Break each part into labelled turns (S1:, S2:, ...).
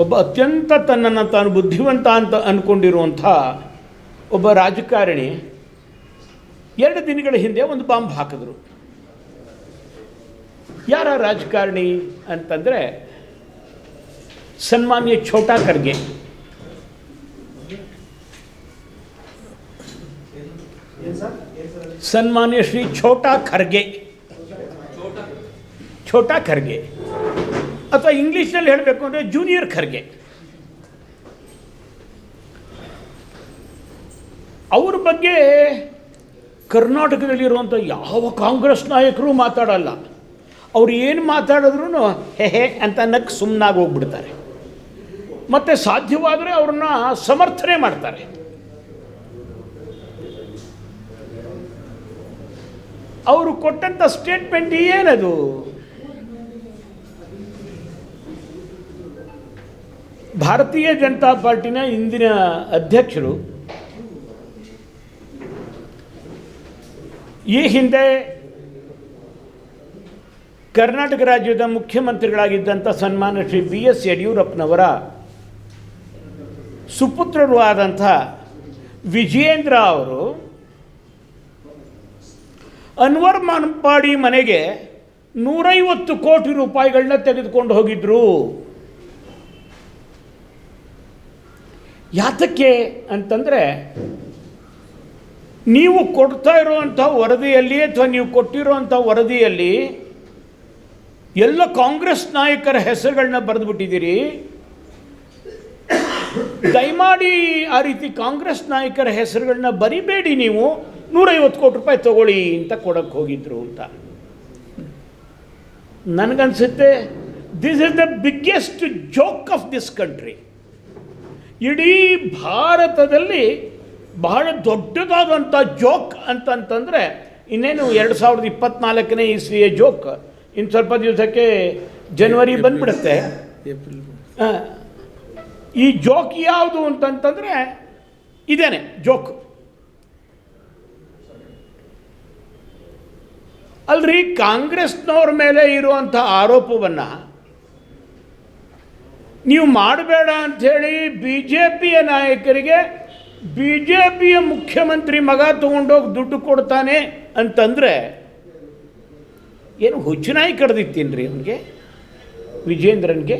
S1: ಒಬ್ಬ ಅತ್ಯಂತ ತನ್ನನ್ನು ತಾನು ಬುದ್ಧಿವಂತ ಅಂತ ಅಂದ್ಕೊಂಡಿರುವಂಥ ಒಬ್ಬ ರಾಜಕಾರಣಿ ಎರಡು ದಿನಗಳ ಹಿಂದೆ ಒಂದು ಬಾಂಬ್ ಹಾಕಿದ್ರು. ಯಾರ ರಾಜಕಾರಣಿ ಅಂತಂದರೆ ಸನ್ಮಾನ್ಯ ಛೋಟಾ ಖರ್ಗೆ. ಸನ್ಮಾನ್ಯ ಶ್ರೀ ಛೋಟಾ ಖರ್ಗೆ. ಛೋಟಾ ಖರ್ಗೆ. ಅಥವಾ ಇಂಗ್ಲೀಷ್ನಲ್ಲಿ ಹೇಳಬೇಕು ಅಂದರೆ ಜೂನಿಯರ್ ಖರ್ಗೆ. ಅವ್ರ ಬಗ್ಗೆ ಕರ್ನಾಟಕದಲ್ಲಿರುವಂಥ ಯಾವ ಕಾಂಗ್ರೆಸ್ ನಾಯಕರು ಮಾತಾಡಲ್ಲ. ಅವ್ರು ಏನು ಮಾತಾಡಿದ್ರು ಹೇ ಅಂತ ನಕ್ ಸುಮ್ಮನಾಗಿ ಹೋಗ್ಬಿಡ್ತಾರೆ. ಮತ್ತು ಸಾಧ್ಯವಾದರೆ ಅವ್ರನ್ನ ಸಮರ್ಥನೆ ಮಾಡ್ತಾರೆ. ಅವರು ಕೊಟ್ಟಂಥ ಸ್ಟೇಟ್ಮೆಂಟ್ ಏನದು? ಭಾರತೀಯ ಜನತಾ ಪಾರ್ಟಿನ ಇಂದಿನ ಅಧ್ಯಕ್ಷರು ಈ ಹಿಂದೆ ಕರ್ನಾಟಕ ರಾಜ್ಯದ ಮುಖ್ಯಮಂತ್ರಿಗಳಾಗಿದ್ದಂಥ ಸನ್ಮಾನ ಶ್ರೀ ಬಿ ಎಸ್ ಯಡಿಯೂರಪ್ಪನವರ ಸುಪುತ್ರರು ಆದಂಥ ವಿಜಯೇಂದ್ರ ಅವರು ಅನ್ವರ್ ಮಾನಪಾಡಿ ಮನೆಗೆ ನೂರೈವತ್ತು ಕೋಟಿ ರೂಪಾಯಿಗಳನ್ನ ತೆಗೆದುಕೊಂಡು ಹೋಗಿದ್ರು. ಯಾತಕ್ಕೆ ಅಂತಂದರೆ ನೀವು ಕೊಡ್ತಾ ಇರುವಂಥ ವರದಿಯಲ್ಲಿ ಅಥವಾ ನೀವು ಕೊಟ್ಟಿರುವಂಥ ವರದಿಯಲ್ಲಿ ಎಲ್ಲ ಕಾಂಗ್ರೆಸ್ ನಾಯಕರ ಹೆಸರುಗಳನ್ನ ಬರೆದುಬಿಟ್ಟಿದ್ದೀರಿ. ದಯಮಾಡಿ ಆ ರೀತಿ ಕಾಂಗ್ರೆಸ್ ನಾಯಕರ ಹೆಸರುಗಳನ್ನ ಬರಿಬೇಡಿ ನೀವು. ನೂರೈವತ್ತು ಕೋಟಿ ರೂಪಾಯಿ ತಗೊಳ್ಳಿ ಅಂತ ಕೊಡಕ್ಕೆ ಹೋಗಿದ್ರು ಅಂತ. ನನಗನ್ಸುತ್ತೆ this is the biggest joke of this country ಇಡೀ ಭಾರತದಲ್ಲಿ ಬಹಳ ದೊಡ್ಡದಾದಂಥ ಜೋಕ್ ಅಂತಂತಂದರೆ ಇನ್ನೇನು ಎರಡು ಸಾವಿರದ ಇಪ್ಪತ್ನಾಲ್ಕನೇ ಇಸ್ವಿಯ ಜೋಕ್. ಇನ್ನು ಸ್ವಲ್ಪ ದಿವಸಕ್ಕೆ ಜನವರಿ ಬಂದ್ಬಿಡುತ್ತೆ. ಈ ಜೋಕ್ ಯಾವುದು ಅಂತಂತಂದರೆ ಇದೇನೆ ಜೋಕ್. ಅಲ್ರಿ ಕಾಂಗ್ರೆಸ್ನವ್ರ ಮೇಲೆ ಇರುವಂಥ ಆರೋಪವನ್ನು ನೀವು ಮಾಡಬೇಡ ಅಂಥೇಳಿ ಬಿ ಜೆ ಪಿಯ ನಾಯಕರಿಗೆ ಬಿ ಜೆ ಪಿಯ ಮುಖ್ಯಮಂತ್ರಿ ಮಗ ತೊಗೊಂಡೋಗಿ ದುಡ್ಡು ಕೊಡ್ತಾನೆ ಅಂತಂದರೆ ಏನು ಹುಚ್ಚುನಾಯಿ ರೀ ಅವನಿಗೆ? ವಿಜೇಂದ್ರನ್ಗೆ?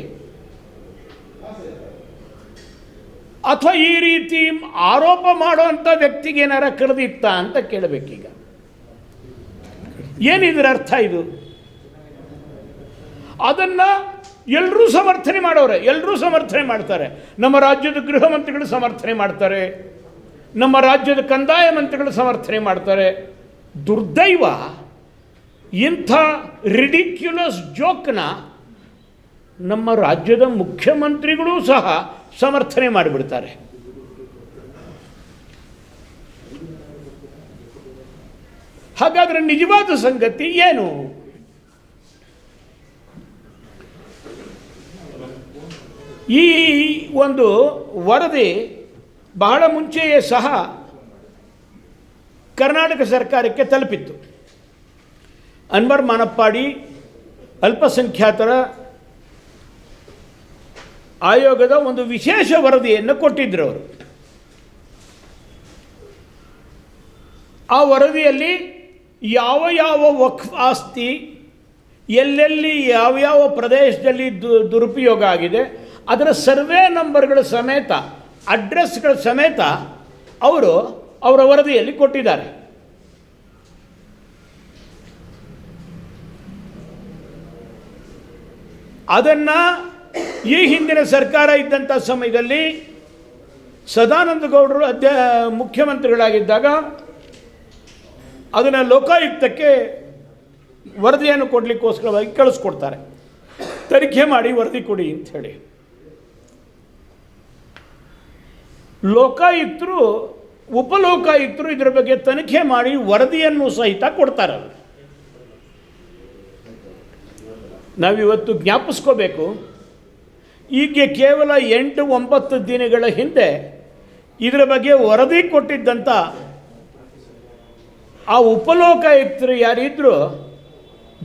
S1: ಅಥವಾ ಈ ರೀತಿ ಆರೋಪ ಮಾಡುವಂಥ ವ್ಯಕ್ತಿಗೆ ಏನಾರ ಕರೆದಿತ್ತ ಅಂತ ಕೇಳಬೇಕೀಗ. ಏನಿದ್ರ ಅರ್ಥ ಇದು? ಅದನ್ನು ಎಲ್ಲರೂ ಸಮರ್ಥನೆ ಮಾಡೋರೆ ಎಲ್ಲರೂ ಸಮರ್ಥನೆ ಮಾಡ್ತಾರೆ. ನಮ್ಮ ರಾಜ್ಯದ ಗೃಹ ಮಂತ್ರಿಗಳು ಸಮರ್ಥನೆ ಮಾಡ್ತಾರೆ. ನಮ್ಮ ರಾಜ್ಯದ ಕಂದಾಯ ಮಂತ್ರಿಗಳು ಸಮರ್ಥನೆ ಮಾಡ್ತಾರೆ. ದುರ್ದೈವ, ಇಂಥ ರಿಡಿಕ್ಯುಲಸ್ ಜೋಕ್ನ ನಮ್ಮ ರಾಜ್ಯದ ಮುಖ್ಯಮಂತ್ರಿಗಳೂ ಸಹ ಸಮರ್ಥನೆ ಮಾಡಿಬಿಡ್ತಾರೆ. ಹಾಗಾದರೆ ನಿಜವಾದ ಸಂಗತಿ ಏನು? ಈ ಒಂದು ವರದಿ ಬಹಳ ಮುಂಚೆಯೇ ಸಹ ಕರ್ನಾಟಕ ಸರ್ಕಾರಕ್ಕೆ ತಲುಪಿತ್ತು. ಅನ್ವರ್ ಮಾನಪ್ಪಾಡಿ ಅಲ್ಪಸಂಖ್ಯಾತರ ಆಯೋಗದ ಒಂದು ವಿಶೇಷ ವರದಿಯನ್ನು ಕೊಟ್ಟಿದ್ದರು ಅವರು. ಆ ವರದಿಯಲ್ಲಿ ಯಾವ ಯಾವ ವಕ್ಫ್ ಆಸ್ತಿ, ಎಲ್ಲೆಲ್ಲಿ ಯಾವ್ಯಾವ ಪ್ರದೇಶದಲ್ಲಿ ದುರುಪಯೋಗ ಆಗಿದೆ ಅದರ ಸರ್ವೆ ನಂಬರ್ಗಳ ಸಮೇತ, ಅಡ್ರೆಸ್ಗಳ ಸಮೇತ ಅವರು ಅವರ ವರದಿಯಲ್ಲಿ ಕೊಟ್ಟಿದ್ದಾರೆ. ಅದನ್ನು ಈ ಹಿಂದಿನ ಸರ್ಕಾರ ಇದ್ದಂಥ ಸಮಯದಲ್ಲಿ ಸದಾನಂದ ಗೌಡರು ಅಧ್ಯ, ಮುಖ್ಯಮಂತ್ರಿಗಳಾಗಿದ್ದಾಗ ಅದನ್ನು ಲೋಕಾಯುಕ್ತಕ್ಕೆ ವರದಿಯನ್ನು ಕೊಡಲಿಕ್ಕೋಸ್ಕರವಾಗಿ ಕಳಿಸ್ಕೊಡ್ತಾರೆ. ತನಿಖೆ ಮಾಡಿ ವರದಿ ಕೊಡಿ ಅಂತ ಹೇಳಿ ಲೋಕಾಯುಕ್ತರು, ಉಪಲೋಕಾಯುಕ್ತರು ಇದರ ಬಗ್ಗೆ ತನಿಖೆ ಮಾಡಿ ವರದಿಯನ್ನು ಸಹಿತ ಕೊಡ್ತಾರೆ ನಾವಿವತ್ತು ಜ್ಞಾಪಿಸ್ಕೋಬೇಕು. ಈಗ ಕೇವಲ ಎಂಟು ಒಂಬತ್ತು ದಿನಗಳ ಹಿಂದೆ ಇದರ ಬಗ್ಗೆ ವರದಿ ಕೊಟ್ಟಿದ್ದಂಥ ಆ ಉಪಲೋಕಾಯುಕ್ತರು ಯಾರಿದ್ರು?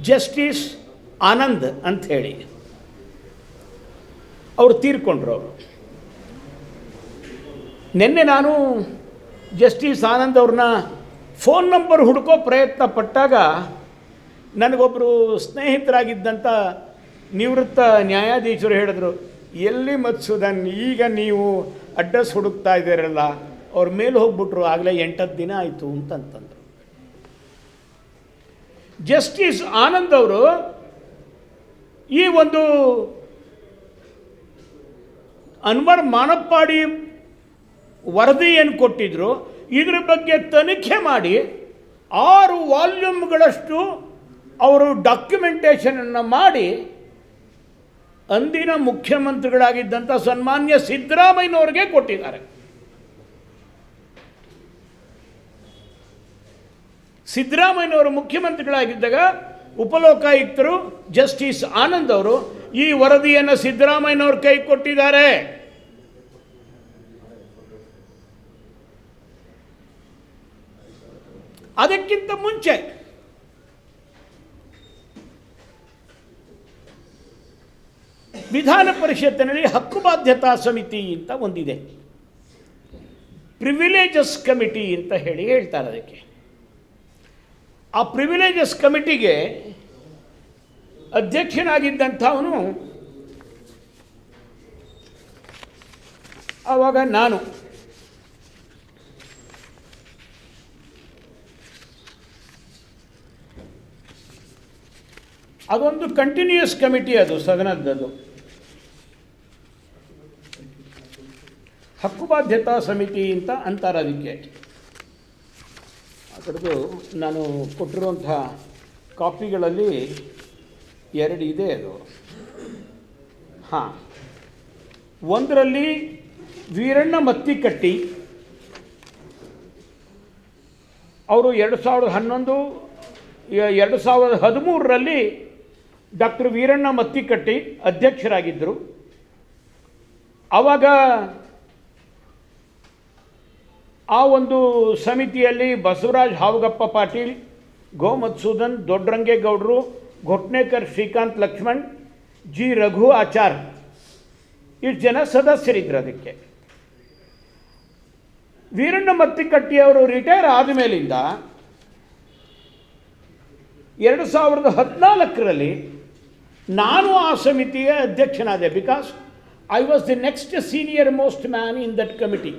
S1: ಜಸ್ಟಿಸ್ ಆನಂದ್ ಅಂಥೇಳಿ. ಅವರು ತೀರ್ಕೊಂಡ್ರು ಅವರು. ನಿನ್ನೆ ನಾನು ಜಸ್ಟಿಸ್ ಆನಂದ್ ಅವ್ರನ್ನ ಫೋನ್ ನಂಬರ್ ಹುಡುಕೋ ಪ್ರಯತ್ನ ಪಟ್ಟಾಗ ನನಗೊಬ್ಬರು ಸ್ನೇಹಿತರಾಗಿದ್ದಂಥ ನಿವೃತ್ತ ನ್ಯಾಯಾಧೀಶರು ಹೇಳಿದ್ರು, ಎಲ್ಲಿ ಮತ್ಸುದನ್ ಈಗ ನೀವು ಅಡ್ರೆಸ್ ಹುಡುಕ್ತಾ ಇದ್ದೀರಲ್ಲ, ಅವ್ರ ಮೇಲೆ ಹೋಗ್ಬಿಟ್ರು, ಆಗಲೇ ಎಂಟತ್ತು ದಿನ ಆಯಿತು, ಅಂತಂತಂದ್ರು. ಜಸ್ಟಿಸ್ ಆನಂದ್ ಅವರು ಈ ಒಂದು ಅನ್ವರ್ ಮಾನಪ್ಪಾಡಿ ವರದಿ ಏನು ಕೊಟ್ಟಿದ್ರು, ಇದ್ರ ಬಗ್ಗೆ ತನಿಖೆ ಮಾಡಿ, ಆರು ವಾಲ್ಯೂಮ್ಗಳಷ್ಟು ಅವರು ಡಾಕ್ಯುಮೆಂಟೇಷನನ್ನು ಮಾಡಿ, ಅಂದಿನ ಮುಖ್ಯಮಂತ್ರಿಗಳಾಗಿದ್ದಂಥ ಸನ್ಮಾನ್ಯ ಸಿದ್ದರಾಮಯ್ಯನವ್ರಿಗೆ ಕೊಟ್ಟಿದ್ದಾರೆ. ಸಿದ್ದರಾಮಯ್ಯನವರು ಮುಖ್ಯಮಂತ್ರಿಗಳಾಗಿದ್ದಾಗ ಉಪಲೋಕಾಯುಕ್ತರು ಜಸ್ಟಿಸ್ ಆನಂದ್ ಅವರು ಈ ವರದಿಯನ್ನು ಸಿದ್ದರಾಮಯ್ಯನವ್ರ ಕೈ ಕೊಟ್ಟಿದ್ದಾರೆ. ಅದಕ್ಕಿಂತ ಮುಂಚೆ ವಿಧಾನ ಪರಿಷತ್ತಿನಲ್ಲಿ ಹಕ್ಕು ಬಾಧ್ಯತಾ ಸಮಿತಿ ಅಂತ ಒಂದಿದೆ. ಪ್ರಿವಿಲೇಜಸ್ ಕಮಿಟಿ ಅಂತ ಹೇಳಿ ಹೇಳ್ತಾರೆ ಅದಕ್ಕೆ. ಆ ಪ್ರಿವಿಲೇಜಸ್ ಕಮಿಟಿಗೆ ಅಧ್ಯಕ್ಷನಾಗಿದ್ದಂಥವನು ಆವಾಗ ನಾನು. ಅದೊಂದು ಕಂಟಿನ್ಯೂಯಸ್ ಕಮಿಟಿ ಅದು ಸದನದ್ದು ಹಕ್ಕುಬಾಧ್ಯತಾ ಸಮಿತಿ ಅಂತ ಅಂತಾರೆ ಅದಕ್ಕೆ. ಅದರದ್ದು ನಾನು ಕೊಟ್ಟಿರುವಂಥ ಕಾಪಿಗಳಲ್ಲಿ ಎರಡು ಇದೆ ಅದು. ಹಾಂ. ಒಂದರಲ್ಲಿ ವೀರಣ್ಣ ಮತ್ತಿಕಟ್ಟಿ. ಅವರು ಎರಡು ಸಾವಿರದ ಹನ್ನೊಂದು, ಎರಡು ಸಾವಿರದ ಹದಿಮೂರರಲ್ಲಿ ಡಾಕ್ಟರ್ ವೀರಣ್ಣ ಮತ್ತಿಕಟ್ಟಿ ಅಧ್ಯಕ್ಷರಾಗಿದ್ದರು. ಆವಾಗ ಆ ಒಂದು ಸಮಿತಿಯಲ್ಲಿ ಬಸವರಾಜ್ ಹಾವಗಪ್ಪ ಪಾಟೀಲ್ ಗೋ ಮಧುಸೂದನ್ ದೊಡ್ಡರಂಗೇಗೌಡರು ಘೊಟ್ನೇಕರ್ ಶ್ರೀಕಾಂತ್ ಲಕ್ಷ್ಮಣ್, ಜಿ ರಘು ಆಚಾರ್. ಇಷ್ಟು ಜನ ಸದಸ್ಯರಿದ್ದರು ಅದಕ್ಕೆ. ವೀರಣ್ಣ ಮತ್ತಿಕಟ್ಟಿಯವರು ರಿಟೈರ್ ಆದ ಮೇಲಿಂದ ಎರಡು ಸಾವಿರದ ಹದಿನಾಲ್ಕರಲ್ಲಿ ನಾನು ಆ ಸಮಿತಿಯ ಅಧ್ಯಕ್ಷನಾದೆ because I was the next senior most man in that committee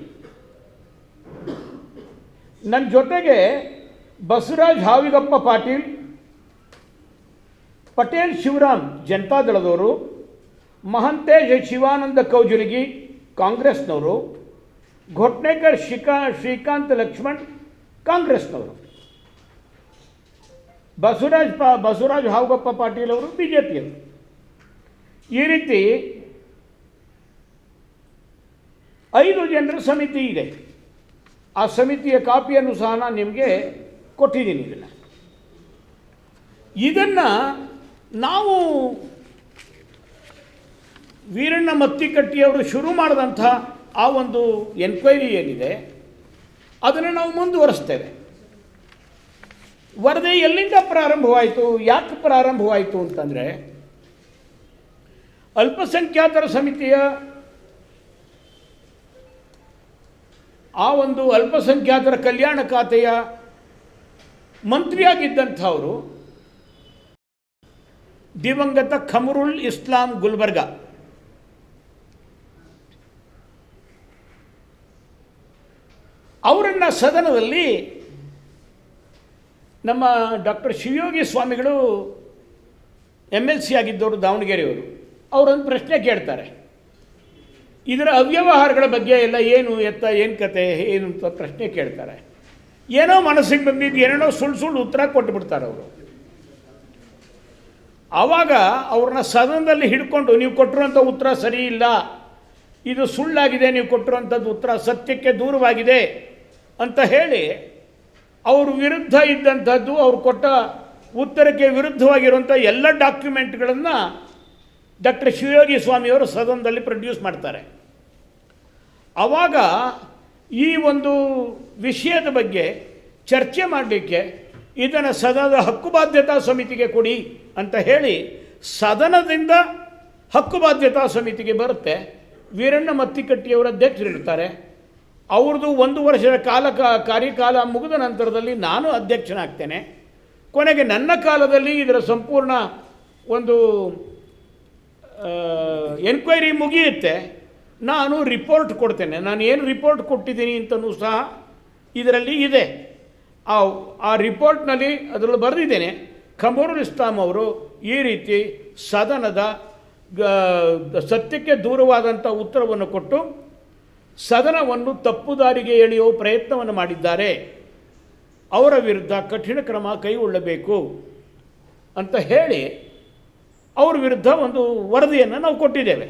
S1: ನನ್ನ ಜೊತೆಗೆ ಬಸವರಾಜ್ ಹಾವಿಗಪ್ಪ ಪಾಟೀಲ್, ಪಟೇಲ್ ಶಿವರಾಮ್ ಜನತಾದಳದವರು ಮಹಂತೇಶ್ ಶಿವಾನಂದ ಕೌಜುಲಗಿ ಕಾಂಗ್ರೆಸ್ನವರು, ಘೋಟ್ನೇಕರ್ ಶಿಕಾ ಶ್ರೀಕಾಂತ್ ಲಕ್ಷ್ಮಣ್ ಕಾಂಗ್ರೆಸ್ನವರು. ಬಸವರಾಜ್ ಪ, ಬಸವರಾಜ್ ಹಾವಗಪ್ಪ ಪಾಟೀಲ್ ಅವರು ಬಿ ಜೆ ಪಿಯವರು ಈ ರೀತಿ ಐದು ಜನರ ಸಮಿತಿ ಇದೆ. ಆ ಸಮಿತಿಯ ಕಾಪಿಯನ್ನು ಸಹ ನಾನು ನಿಮಗೆ ಕೊಟ್ಟಿದ್ದೀನಿ ಇದನ್ನು. ಇದನ್ನು ನಾವು ವೀರಣ್ಣ ಮತ್ತಿಕಟ್ಟಿಯವರು ಶುರು ಮಾಡಿದಂಥ ಆ ಒಂದು ಎನ್ಕ್ವೈರಿ ಏನಿದೆ, ಅದನ್ನು ನಾವು ಮುಂದುವರಿಸ್ತೇವೆ. ವರದಿ ಎಲ್ಲಿಂದ ಪ್ರಾರಂಭವಾಯಿತು, ಯಾಕೆ ಪ್ರಾರಂಭವಾಯಿತು ಅಂತಂದರೆ ಅಲ್ಪಸಂಖ್ಯಾತರ ಸಮಿತಿಯ ಆ ಒಂದು ಅಲ್ಪಸಂಖ್ಯಾತರ ಕಲ್ಯಾಣ ಖಾತೆಯ ಮಂತ್ರಿಯಾಗಿದ್ದಂಥವರು ದಿವಂಗತ ಖಮರುಲ್ ಇಸ್ಲಾಂ ಗುಲ್ಬರ್ಗ. ಅವರನ್ನು ಸದನದಲ್ಲಿ ನಮ್ಮ ಡಾಕ್ಟರ್ ಶಿವಯೋಗಿ ಸ್ವಾಮಿಗಳು ಎಂ ಎಲ್ ಸಿ ಆಗಿದ್ದವರು ದಾವಣಗೆರೆಯವರು, ಅವರೊಂದು ಪ್ರಶ್ನೆ ಕೇಳ್ತಾರೆ. ಇದರ ಅವ್ಯವಹಾರಗಳ ಬಗ್ಗೆ ಎಲ್ಲ ಏನು ಎತ್ತ, ಏನು ಕತೆ, ಏನು ಅಂತ ಪ್ರಶ್ನೆ ಕೇಳ್ತಾರೆ. ಏನೋ ಮನಸ್ಸಿಗೆ ಬಂದಿದ್ದು, ಏನೇನೋ ಸುಳ್ಳು ಸುಳ್ಳು ಉತ್ತರ ಕೊಟ್ಟುಬಿಡ್ತಾರೆ ಅವರು. ಆವಾಗ ಅವ್ರನ್ನ ಸದನದಲ್ಲಿ ಹಿಡ್ಕೊಂಡು, ನೀವು ಕೊಟ್ಟಿರುವಂಥ ಉತ್ತರ ಸರಿ ಇಲ್ಲ. ಇದು ಸುಳ್ಳಾಗಿದೆ, ನೀವು ಕೊಟ್ಟಿರುವಂಥದ್ದು ಉತ್ತರ ಸತ್ಯಕ್ಕೆ ದೂರವಾಗಿದೆ ಅಂತ ಹೇಳಿ ಅವ್ರ ವಿರುದ್ಧ ಇದ್ದಂಥದ್ದು, ಅವ್ರು ಕೊಟ್ಟ ಉತ್ತರಕ್ಕೆ ವಿರುದ್ಧವಾಗಿರುವಂಥ ಎಲ್ಲ ಡಾಕ್ಯುಮೆಂಟ್ಗಳನ್ನು ಡಾಕ್ಟರ್ ಶಿವಯೋಗಿ ಸ್ವಾಮಿಯವರು ಸದನದಲ್ಲಿ ಪ್ರೊಡ್ಯೂಸ್ ಮಾಡ್ತಾರೆ. ಆವಾಗ ಈ ಒಂದು ವಿಷಯದ ಬಗ್ಗೆ ಚರ್ಚೆ ಮಾಡಲಿಕ್ಕೆ ಇದನ್ನು ಸದನದ ಹಕ್ಕುಬಾಧ್ಯತಾ ಸಮಿತಿಗೆ ಕೊಡಿ ಅಂತ ಹೇಳಿ ಸದನದಿಂದ ಹಕ್ಕು ಬಾಧ್ಯತಾ ಸಮಿತಿಗೆ ಬರುತ್ತೆ. ವೀರಣ್ಣ ಮತ್ತಿಕಟ್ಟಿಯವರು ಅಧ್ಯಕ್ಷರಿರ್ತಾರೆ ಅವ್ರದ್ದು ಒಂದು ವರ್ಷದ ಕಾಲ ಕಾರ್ಯಕಾಲ ಮುಗಿದ ನಂತರದಲ್ಲಿ ನಾನು ಅಧ್ಯಕ್ಷನಾಗ್ತೇನೆ. ಕೊನೆಗೆ ನನ್ನ ಕಾಲದಲ್ಲಿ ಇದರ ಸಂಪೂರ್ಣ ಒಂದು ಎನ್ಕ್ವೈರಿ ಮುಗಿಯುತ್ತೆ. ನಾನು ರಿಪೋರ್ಟ್ ಕೊಡ್ತೇನೆ. ನಾನು ಏನು ರಿಪೋರ್ಟ್ ಕೊಟ್ಟಿದ್ದೀನಿ ಅಂತಲೂ ಸಹ ಇದರಲ್ಲಿ ಇದೆ. ಆ ಆ ರಿಪೋರ್ಟ್ನಲ್ಲಿ ಅದರಲ್ಲಿ ಬರೆದಿದ್ದೇನೆ. ಖಮರುಲ್ ಇಸ್ಲಾಂ ಅವರು ಈ ರೀತಿ ಸದನದ ಸತ್ಯಕ್ಕೆ ದೂರವಾದಂಥ ಉತ್ತರವನ್ನು ಕೊಟ್ಟು ಸದನವನ್ನು ತಪ್ಪು ದಾರಿಗೆ ಎಳೆಯುವ ಪ್ರಯತ್ನವನ್ನು ಮಾಡಿದ್ದಾರೆ. ಅವರ ವಿರುದ್ಧ ಕಠಿಣ ಕ್ರಮ ಕೈಗೊಳ್ಳಬೇಕು ಅಂತ ಹೇಳಿ ಅವ್ರ ವಿರುದ್ಧ ಒಂದು ವರದಿಯನ್ನು ನಾವು ಕೊಟ್ಟಿದ್ದೇವೆ.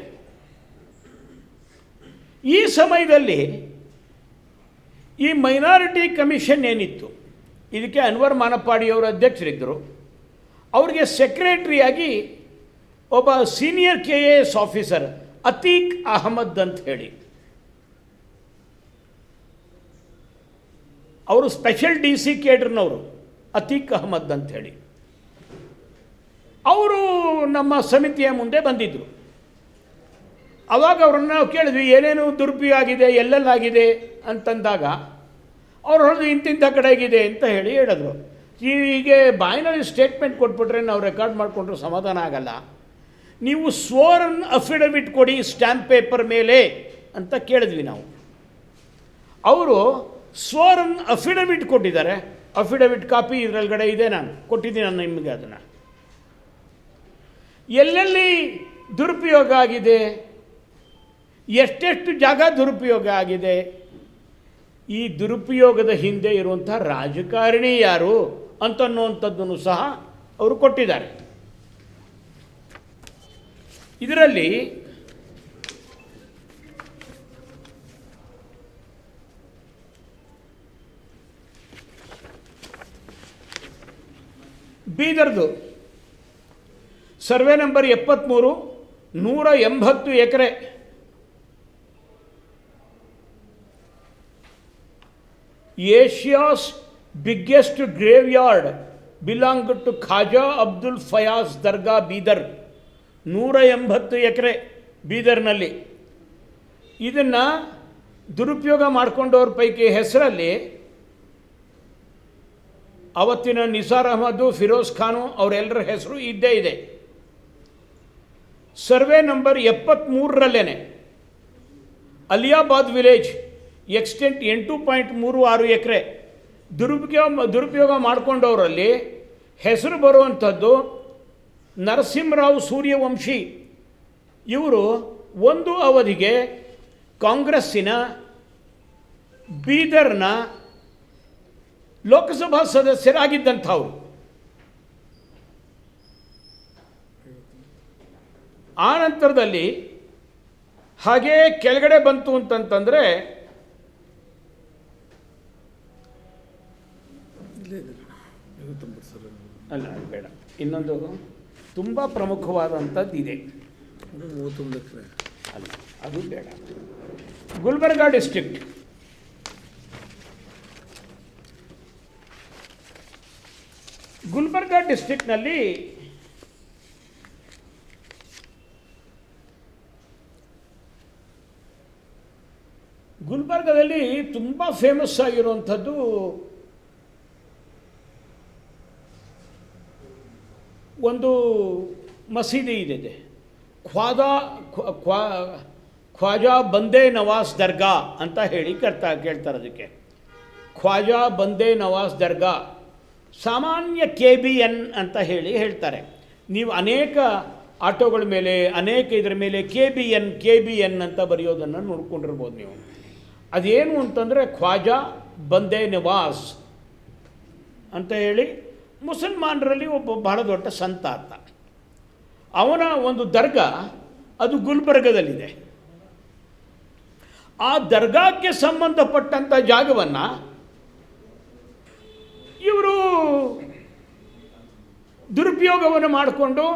S1: ಈ ಸಮಯದಲ್ಲಿ ಈ ಮೈನಾರಿಟಿ ಕಮಿಷನ್ ಏನಿತ್ತು, ಇದಕ್ಕೆ ಅನ್ವರ್ ಮಾನಪ್ಪಾಡಿಯವರು ಅಧ್ಯಕ್ಷರಿದ್ದರು. ಅವರಿಗೆ ಸೆಕ್ರೆಟರಿಯಾಗಿ ಒಬ್ಬ senior K A S officer Atiq Ahmed ಅಂತ ಹೇಳಿ. ಅವರು ಸ್ಪೆಷಲ್ ಡಿ ಸಿ ಕೇಡ್ರನವರು ಅತೀಕ್ ಅಹಮದ್ ಹೇಳಿ ಅವರು ನಮ್ಮ ಸಮಿತಿಯ ಮುಂದೆ ಬಂದಿದ್ದರು ಅವಾಗ ಅವ್ರನ್ನ ನಾವು ಕೇಳಿದ್ವಿ, ಏನೇನು ದುರುಪಯೋಗ ಆಗಿದೆ ಎಲ್ಲೆಲ್ಲಾಗಿದೆ ಅಂತಂದಾಗ, ಅವ್ರು ಹೇಳಿದ್ರು, ಇಂತಿಂಥ ಕಡೆಗಿದೆ ಅಂತ ಹೇಳಿ ಹೇಳಿದ್ರು. ಹೀಗೆ ಬಾಯಿನಲ್ಲಿ ಸ್ಟೇಟ್ಮೆಂಟ್ ಕೊಟ್ಬಿಟ್ರೆ ನಾವು ರೆಕಾರ್ಡ್ ಮಾಡಿಕೊಂಡ್ರೆ ಸಮಾಧಾನ ಆಗಲ್ಲ. ನೀವು ಸ್ವೋರನ್ ಅಫಿಡವಿಟ್ ಕೊಡಿ ಸ್ಟ್ಯಾಂಪ್ ಪೇಪರ್ ಮೇಲೆ ಅಂತ ಕೇಳಿದ್ವಿ ನಾವು. ಅವರು ಸ್ವೋರನ್ ಅಫಿಡವಿಟ್ ಕೊಟ್ಟಿದ್ದಾರೆ. ಅಫಿಡವಿಟ್ ಕಾಪಿ ಇದರೊಳಗಡೆ ಇದೆ ನಾನು. ಕೊಟ್ಟಿದ್ದೀನಿ ನಾನು ನಿಮಗೆ ಅದನ್ನು. ಎಲ್ಲೆಲ್ಲಿ ದುರುಪಯೋಗ ಆಗಿದೆ? ಎಷ್ಟೆಷ್ಟು ಜಾಗ ದುರುಪಯೋಗ ಆಗಿದೆ? ಈ ದುರುಪಯೋಗದ ಹಿಂದೆ ಇರುವಂಥ ರಾಜಕಾರಣಿ ಯಾರು ಅಂತನ್ನುವಂಥದ್ದನ್ನು ಸಹ ಅವರು ಕೊಟ್ಟಿದ್ದಾರೆ. ಇದರಲ್ಲಿ ಬೀದರ್ದು. ಸರ್ವೆ ನಂಬರ್ ಎಪ್ಪತ್ತ್ಮೂರು ನೂರ ಎಂಬತ್ತು ಎಕರೆ. Asia's biggest graveyard, belong to Khaja Abdul Fayaz Dargah Bidar, ನೂರ ಎಂಬತ್ತು ಎಕರೆ ಬೀದರ್ನಲ್ಲಿ. ಇದನ್ನು ದುರುಪಯೋಗ ಮಾಡಿಕೊಂಡವ್ರ ಪೈಕಿ ಹೆಸರಲ್ಲಿ ಅವತ್ತಿನ ನಿಸಾರ್ ಅಹಮದು, ಫಿರೋಜ್ ಖಾನು ಅವರೆಲ್ಲರ ಹೆಸರು ಇದ್ದೇ ಇದೆ. ಸರ್ವೆ ನಂಬರ್ ಎಪ್ಪತ್ತ್ಮೂರರಲ್ಲೇ ಅಲಿಯಾಬಾದ್ ವಿಲೇಜ್ ಎಕ್ಸ್ಟೆಂಟ್ ಎಂಟು ಪಾಯಿಂಟ್ ಮೂರು ಆರು ಎಕರೆ. ದುರುಪಯೋಗ ದುರುಪಯೋಗ ಮಾಡಿಕೊಂಡವರಲ್ಲಿ ಹೆಸರು ಬರುವಂಥದ್ದು ನರಸಿಂಹರಾವ್ ಸೂರ್ಯವಂಶಿ. ಇವರು ಒಂದು ಅವಧಿಗೆ ಕಾಂಗ್ರೆಸ್ಸಿನ ಬೀದರ್ನ ಲೋಕಸಭಾ ಸದಸ್ಯರಾಗಿದ್ದಂಥವ್ರು. ಆ ನಂತರದಲ್ಲಿ ಹಾಗೇ ಕೆಳಗಡೆ ಬಂತು ಅಂತಂತಂದರೆ ಅಲ್ಲ ಬೇಡ. ಇನ್ನೊಂದು ತುಂಬ ಪ್ರಮುಖವಾದಂಥದ್ದು ಇದೆ. ಅಲ್ಲ ಅದು ಬೇಡ. ಗುಲ್ಬರ್ಗಾ ಡಿಸ್ಟ್ರಿಕ್ಟ್. ಗುಲ್ಬರ್ಗಾ ಡಿಸ್ಟ್ರಿಕ್ಟ್ನಲ್ಲಿ ಗುಲ್ಬರ್ಗದಲ್ಲಿ ತುಂಬ ಫೇಮಸ್ ಆಗಿರುವಂಥದ್ದು ಒಂದು ಮಸೀದಿ ಇದೆ ಖ್ವಾದಾ ಖ್ವ- ಖ್ವಾ, ಖ್ವಾಜಾ ಬಂದೇ ನವಾಜ್ ದರ್ಗಾ ಅಂತ ಹೇಳಿ ಕರ್ತಾ, ಕೇಳ್ತಾರೆ ಅದಕ್ಕೆ. ಖ್ವಾಜಾ ಬಂದೇ ನವಾಜ್ ದರ್ಗಾ. ಸಾಮಾನ್ಯ ಕೆ ಬಿ ಎನ್ ಅಂತ ಹೇಳಿ ಹೇಳ್ತಾರೆ. ನೀವು ಅನೇಕ ಆಟೋಗಳ ಮೇಲೆ, ಅನೇಕ ಇದರ ಮೇಲೆ K B N K B N ಅಂತ ಬರೆಯೋದನ್ನು ನೋಡ್ಕೊಂಡಿರ್ಬೋದು ನೀವು. ಅದೇನು ಅಂತಂದರೆ ಖ್ವಾಜಾ ಬಂದೇ ನಿವಾಸ್ ಅಂತ ಹೇಳಿ ಮುಸಲ್ಮಾನರಲ್ಲಿ ಒಬ್ಬ ಬಹಳ ದೊಡ್ಡ ಸಂತ ಅಂತ ಅವನ ಒಂದು ದರ್ಗಾ ಅದು ಗುಲ್ಬರ್ಗದಲ್ಲಿದೆ. ಆ ದರ್ಗಾಕ್ಕೆ ಸಂಬಂಧಪಟ್ಟಂಥ ಜಾಗವನ್ನು ಇವರು ದುರುಪಯೋಗವನ್ನು ಮಾಡಿಕೊಂಡು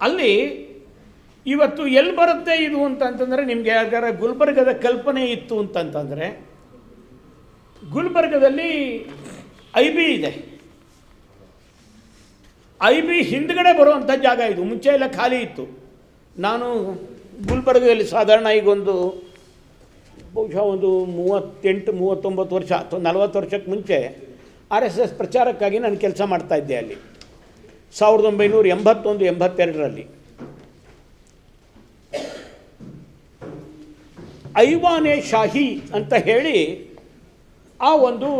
S1: ಅಲ್ಲಿ ಇವತ್ತು ಎಲ್ಲಿ ಬರುತ್ತೆ ಇದು ಅಂತಂತಂದರೆ ನಿಮಗೆ ಯಾಕಾರ ಗುಲ್ಬರ್ಗದ ಕಲ್ಪನೆ ಇತ್ತು ಅಂತಂತಂದರೆ ಗುಲ್ಬರ್ಗದಲ್ಲಿ ಐ ಬಿ ಇದೆ. ಐ ಬಿ ಹಿಂದ್ಗಡೆ ಬರುವಂಥ ಜಾಗ ಇದು. ಮುಂಚೆ ಎಲ್ಲ ಖಾಲಿ ಇತ್ತು. ನಾನು ಗುಲ್ಬರ್ಗದಲ್ಲಿ ಸಾಧಾರಣ ಈಗೊಂದು ಬಹುಶಃ ಒಂದು ಮೂವತ್ತೆಂಟು, ಮೂವತ್ತೊಂಬತ್ತು ವರ್ಷ ಅಥವಾ ನಲವತ್ತು ವರ್ಷಕ್ಕೆ ಮುಂಚೆ ಆರ್ ಎಸ್ ಎಸ್ ಪ್ರಚಾರಕ್ಕಾಗಿ ನಾನು ಕೆಲಸ ಮಾಡ್ತಾ ಇದ್ದೆ ಅಲ್ಲಿ. ಸಾವಿರದ ಒಂಬೈನೂರ ಎಂಬತ್ತೊಂದು, ಎಂಬತ್ತೆರಡರಲ್ಲಿ. ಐವಾನೆ ಶಾಹಿ ಅಂತ ಹೇಳಿ ಆ ಒಂದು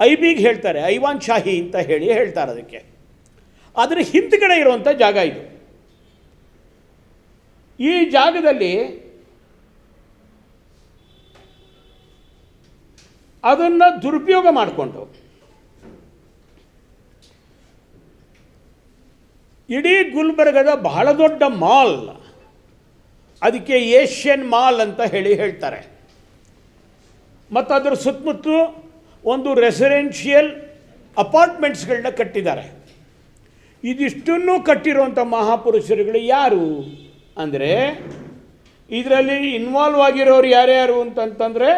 S1: ಐಬಿಗೆ ಹೇಳ್ತಾರೆ, ಐವಾನ್ ಶಾಹಿ ಅಂತ ಹೇಳಿ ಹೇಳ್ತಾರೆ ಅದಕ್ಕೆ. ಅದರ ಹಿಂದ್ಗಡೆ ಇರುವಂಥ ಜಾಗ ಇದು. ಈ ಜಾಗದಲ್ಲಿ ಅದನ್ನು ದುರುಪಯೋಗ ಮಾಡಿಕೊಂಡು ಇಡೀ ಗುಲ್ಬರ್ಗದ ಬಹಳ ದೊಡ್ಡ ಮಾಲ್, ಅದಕ್ಕೆ ಏಷ್ಯನ್ ಮಾಲ್ ಅಂತ ಹೇಳಿ ಹೇಳ್ತಾರೆ. ಮತ್ತು ಅದರ ಸುತ್ತಮುತ್ತಲು ಒಂದು ರೆಸಿಡೆನ್ಷಿಯಲ್ ಅಪಾರ್ಟ್ಮೆಂಟ್ಸ್ಗಳನ್ನ ಕಟ್ಟಿದ್ದಾರೆ. ಇದಿಷ್ಟನ್ನು ಕಟ್ಟಿರುವಂಥ ಮಹಾಪುರುಷರುಗಳು ಯಾರು ಅಂದರೆ, ಇದರಲ್ಲಿ ಇನ್ವಾಲ್ವ್ ಆಗಿರೋರು ಯಾರ್ಯಾರು ಅಂತಂತಂದರೆ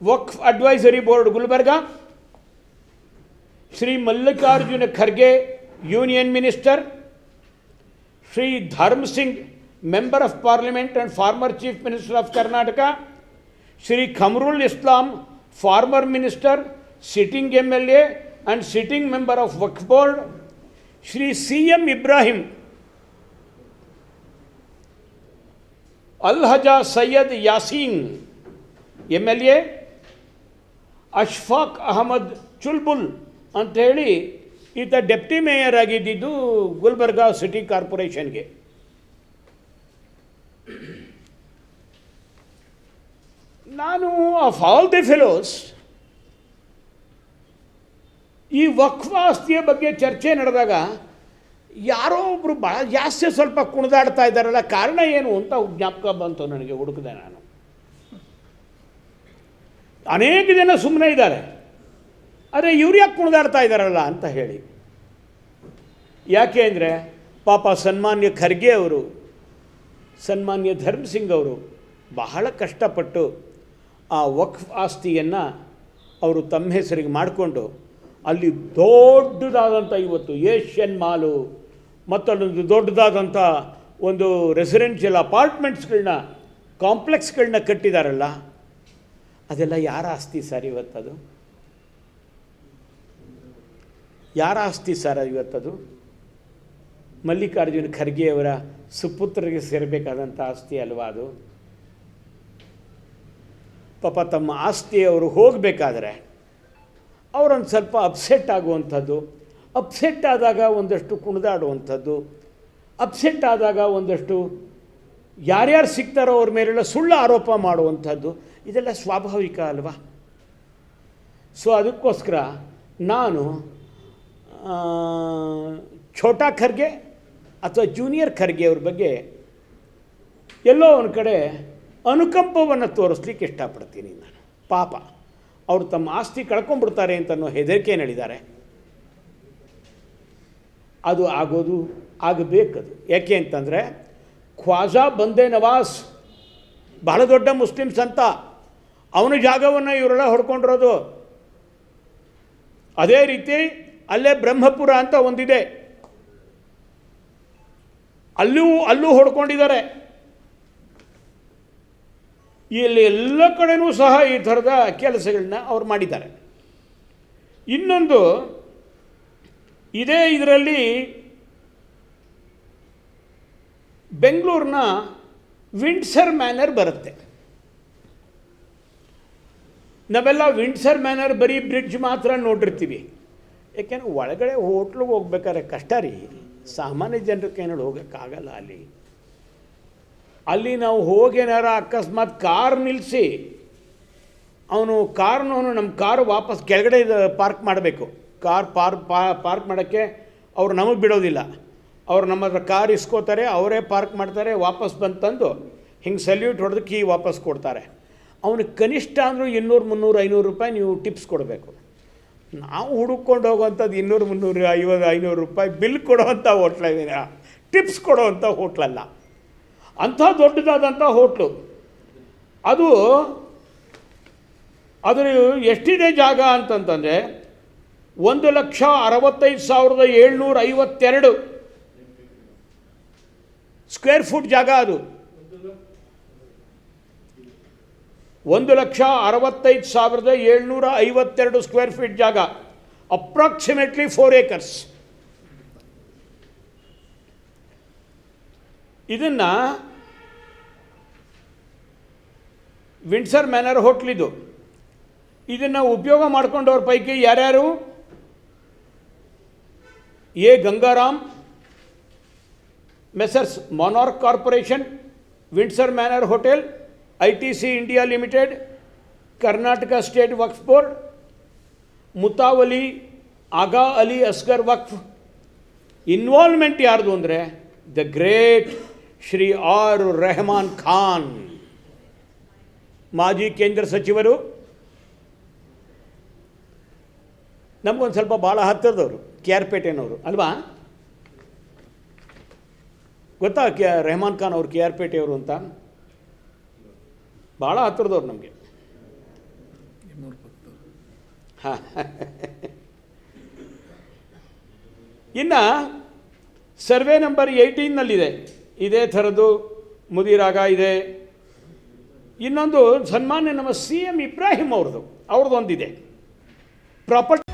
S1: Waqf advisory board Gulbarga Shri Mallikarjuna Kharge union minister Shri Dharam Singh member of parliament and former chief minister of Karnataka Shri Khamrul Islam former minister sitting M L A and sitting member of Waqf board Shri C M Ibrahim Alhaja Syed Yaseen M L A Ashfaq Ahmed Chulbul ಅಂಥೇಳಿ ಈತ deputy mayor ಆಗಿದ್ದಿದ್ದು Gulbarga city ಕಾರ್ಪೊರೇಷನ್ಗೆ. ನಾನು of all the fellows ಈ ವಕ್ವಾಸ್ತಿಯ ಬಗ್ಗೆ ಚರ್ಚೆ ನಡೆದಾಗ ಯಾರೋ ಒಬ್ಬರು ಭಾಳ ಜಾಸ್ತಿ ಸ್ವಲ್ಪ ಕುಣಿದಾಡ್ತಾ ಇದ್ದಾರಲ್ಲ, ಕಾರಣ ಏನು ಅಂತ ಜ್ಞಾಪಕ ಬಂತು ನನಗೆ ಹುಡುಕಿದೆ ನಾನು. ಅನೇಕ ಜನ ಸುಮ್ಮನೆ ಇದ್ದಾರೆ. ಆದರೆ ಇವ್ರು ಯಾಕೆ ಕುಣಿದಾಡ್ತಾ ಇದ್ದಾರಲ್ಲ ಅಂತ ಹೇಳಿ. ಯಾಕೆ ಅಂದರೆ, ಪಾಪ ಸನ್ಮಾನ್ಯ ಖರ್ಗೆ ಅವರು, ಸನ್ಮಾನ್ಯ ಧರ್ಮಸಿಂಗ್ ಅವರು ಬಹಳ ಕಷ್ಟಪಟ್ಟು ಆ ವಕ್ಫ್ ಆಸ್ತಿಯನ್ನು ಅವರು ತಮ್ಮ ಹೆಸರಿಗೆ ಮಾಡಿಕೊಂಡು ಅಲ್ಲಿ ದೊಡ್ಡದಾದಂಥ ಇವತ್ತು ಏಷ್ಯನ್ ಮಾಲು ಮತ್ತಲ್ಲೊಂದು ದೊಡ್ಡದಾದಂಥ ಒಂದು ರೆಸಿಡೆನ್ಷಿಯಲ್ ಅಪಾರ್ಟ್ಮೆಂಟ್ಸ್ಗಳನ್ನ ಕಾಂಪ್ಲೆಕ್ಸ್ಗಳನ್ನ ಕಟ್ಟಿದಾರಲ್ಲ ಅದೆಲ್ಲ ಯಾರ ಆಸ್ತಿ ಸರ್ ಇವತ್ತದು? ಯಾರ ಆಸ್ತಿ ಸರ್ ಇವತ್ತದು? ಮಲ್ಲಿಕಾರ್ಜುನ ಖರ್ಗೆಯವರ ಸುಪುತ್ರರಿಗೆ ಸೇರಬೇಕಾದಂಥ ಆಸ್ತಿ ಅಲ್ವಾ ಅದು? ಪಾಪ ತಮ್ಮ ಆಸ್ತಿ ಅವರು ಹೋಗಬೇಕಾದ್ರೆ ಅವರೊಂದು ಸ್ವಲ್ಪ ಅಪ್ಸೆಟ್ ಆಗುವಂಥದ್ದು, ಅಪ್ಸೆಟ್ ಆದಾಗ ಒಂದಷ್ಟು ಕುಣಿದಾಡುವಂಥದ್ದು, ಅಪ್ಸೆಟ್ ಆದಾಗ ಒಂದಷ್ಟು ಯಾರ್ಯಾರು ಸಿಗ್ತಾರೋ ಅವ್ರ ಮೇಲೆಲ್ಲ ಸುಳ್ಳು ಆರೋಪ ಮಾಡುವಂಥದ್ದು ಇದೆಲ್ಲ ಸ್ವಾಭಾವಿಕ ಅಲ್ವಾ? ಸೊ ಅದಕ್ಕೋಸ್ಕರ ನಾನು ಛೋಟಾ ಖರ್ಗೆ ಅಥವಾ ಜೂನಿಯರ್ ಖರ್ಗೆ ಅವ್ರ ಬಗ್ಗೆ ಎಲ್ಲೋ ಒಂದು ಕಡೆ ಅನುಕಂಪವನ್ನು ತೋರಿಸ್ಲಿಕ್ಕೆ ಇಷ್ಟಪಡ್ತೀನಿ ನಾನು. ಪಾಪ, ಅವರು ತಮ್ಮ ಆಸ್ತಿ ಕಳ್ಕೊಂಡ್ಬಿಡ್ತಾರೆ ಅಂತ ಅನ್ನೋ ಹೆದರಿಕೆ ನಡೀತಾರೆ. ಅದು ಆಗೋದು, ಆಗಬೇಕದು. ಯಾಕೆ ಅಂತಂದರೆ, ಖ್ವಾಜಾ ಬಂದೆ ನವಾಸ್ ಬಹಳ ದೊಡ್ಡ ಮುಸ್ಲಿಮ್ಸ್ ಅಂತ ಅವನ ಜಾಗವನ್ನು ಇವರೆಲ್ಲ ಹೊಡ್ಕೊಂಡಿರೋದು. ಅದೇ ರೀತಿ ಅಲ್ಲೇ ಬ್ರಹ್ಮಪುರ ಅಂತ ಒಂದಿದೆ. ಅಲ್ಲೂ ಅಲ್ಲೂ ಹೊಡ್ಕೊಂಡಿದ್ದಾರೆ. ಇಲ್ಲಿ ಎಲ್ಲ ಕಡೆನೂ ಸಹ ಈ ಥರದ ಕೆಲಸಗಳನ್ನ ಅವ್ರು ಮಾಡಿದ್ದಾರೆ. ಇನ್ನೊಂದು, ಇದೇ ಇದರಲ್ಲಿ ಬೆಂಗಳೂರಿನ ವಿಂಡ್ಸರ್ ಮ್ಯಾನರ್ ಬರುತ್ತೆ. ನಾವೆಲ್ಲ ವಿಂಡ್ಸರ್ ಮ್ಯಾನರ್ ಬರೀ ಬ್ರಿಡ್ಜ್ ಮಾತ್ರ ನೋಡಿರ್ತೀವಿ. ಯಾಕೆಂದ್ರೆ ಒಳಗಡೆ ಹೋಟ್ಲಿಗೆ ಹೋಗ್ಬೇಕಾದ್ರೆ ಕಷ್ಟ ರೀ. ಸಾಮಾನ್ಯ ಜನರಿಗೆ ಏನಾದ್ರು ಹೋಗೋಕ್ಕಾಗಲ್ಲ ಅಲ್ಲಿ. ಅಲ್ಲಿ ನಾವು ಹೋಗೇನಾರ ಅಕಸ್ಮಾತ್ ಕಾರ್ ನಿಲ್ಲಿಸಿ ಅವನು ಕಾರ್ನವನು ನಮ್ಮ ಕಾರು ವಾಪಸ್ ಕೆಳಗಡೆ ಪಾರ್ಕ್ ಮಾಡಬೇಕು. ಕಾರ್ ಪಾರ್ ಪಾರ್ಕ್ ಮಾಡೋಕ್ಕೆ ಅವ್ರು ನಮಗೆ ಬಿಡೋದಿಲ್ಲ. ಅವ್ರು ನಮ್ಮ ಹತ್ರ ಕಾರ್ ಇಸ್ಕೋತಾರೆ, ಅವರೇ ಪಾರ್ಕ್ ಮಾಡ್ತಾರೆ, ವಾಪಸ್ ಬಂದು ತಂದು ಹಿಂಗೆ ಸಲ್ಯೂಟ್ ಹೊಡೆದು ಕೀ ವಾಪಸ್ ಕೊಡ್ತಾರೆ. ಅವನಿಗೆ ಕನಿಷ್ಠ ಅಂದರೂ ಇನ್ನೂರು, ಮುನ್ನೂರು, ಐನೂರು ರೂಪಾಯಿ ನೀವು ಟಿಪ್ಸ್ ಕೊಡಬೇಕು. ನಾವು ಹುಡುಕೊಂಡು ಹೋಗುವಂಥದ್ದು ಇನ್ನೂರು, ಮುನ್ನೂರು, ಐವತ್ತು, ಐನೂರು ರೂಪಾಯಿ ಬಿಲ್ ಕೊಡೋವಂಥ ಹೋಟ್ಲಿದ್ದೀರ ಟಿಪ್ಸ್ ಕೊಡೋವಂಥ ಹೋಟ್ಲಲ್ಲ. ಅಂಥ ದೊಡ್ಡದಾದಂಥ ಹೋಟ್ಲು. ಅದು ಅದರ ಎಷ್ಟಿದೆ ಜಾಗ ಅಂತಂತಂದರೆ ಒಂದು ಲಕ್ಷ ಅರವತ್ತೈದು ಸಾವಿರದ ಏಳ್ನೂರ ಐವತ್ತೆರಡು ಸ್ಕ್ವೇರ್ ಫುಟ್ ಜಾಗ ಅದು. ಒಂದು ಲಕ್ಷ ಅರವತ್ತೈದು ಸಾವಿರದ ಏಳ್ನೂರ ಐವತ್ತೆರಡು ಸ್ಕ್ವೇರ್ ಫೀಟ್ ಜಾಗ. ಅಪ್ರಾಕ್ಸಿಮೇಟ್ಲಿ ಫೋರ್ ಏಕರ್ಸ್ ಇದನ್ನು ವಿಂಡ್ಸರ್ ಮ್ಯಾನರ್ ಹೋಟ್ಲಿದು ಇದನ್ನು ಉಪಯೋಗ ಮಾಡಿಕೊಂಡವ್ರ ಪೈಕಿ ಯಾರ್ಯಾರು? A. Gangaram messrs Monarch Corporation Windsor Manor hotel I T C India limited, Karnataka state Waqf board, ಮುತಾವಲಿ Aga Ali Asghar Waqf. Involvement ಯಾರ್ದು ಅಂದರೆ the great Shri R Rehman Khan. ಮಾಜಿ ಕೇಂದ್ರ ಸಚಿವರು. ನಮಗೊಂದು ಸ್ವಲ್ಪ ಭಾಳ ಹತ್ತಿರದವರು, ಕೆ ಆರ್ ಪೇಟೆನವರು, ಅಲ್ವಾ? ಗೊತ್ತಾ ಕೆ ರೆಹಮಾನ್ ಖಾನ್ ಅವರು ಕೆ ಆರ್ ಪೇಟೆಯವರು ಅಂತ? ಭಾಳ ಹತ್ತಿರದವ್ರು ನಮಗೆ. ಇನ್ನ ಸರ್ವೆ ನಂಬರ್ ಏಯ್ಟೀನ್ನಲ್ಲಿದೆ ಇದೇ ಥರದ್ದು ಮುದಿರಾಗ ಇದೆ. ಇನ್ನೊಂದು ಸನ್ಮಾನ್ಯ ನಮ್ಮ ಸಿ ಎಂ ಇಬ್ರಾಹಿಂ ಅವ್ರದ್ದು, ಅವ್ರದ್ದೊಂದಿದೆ. ಪ್ರಾಪರ್ಟಿ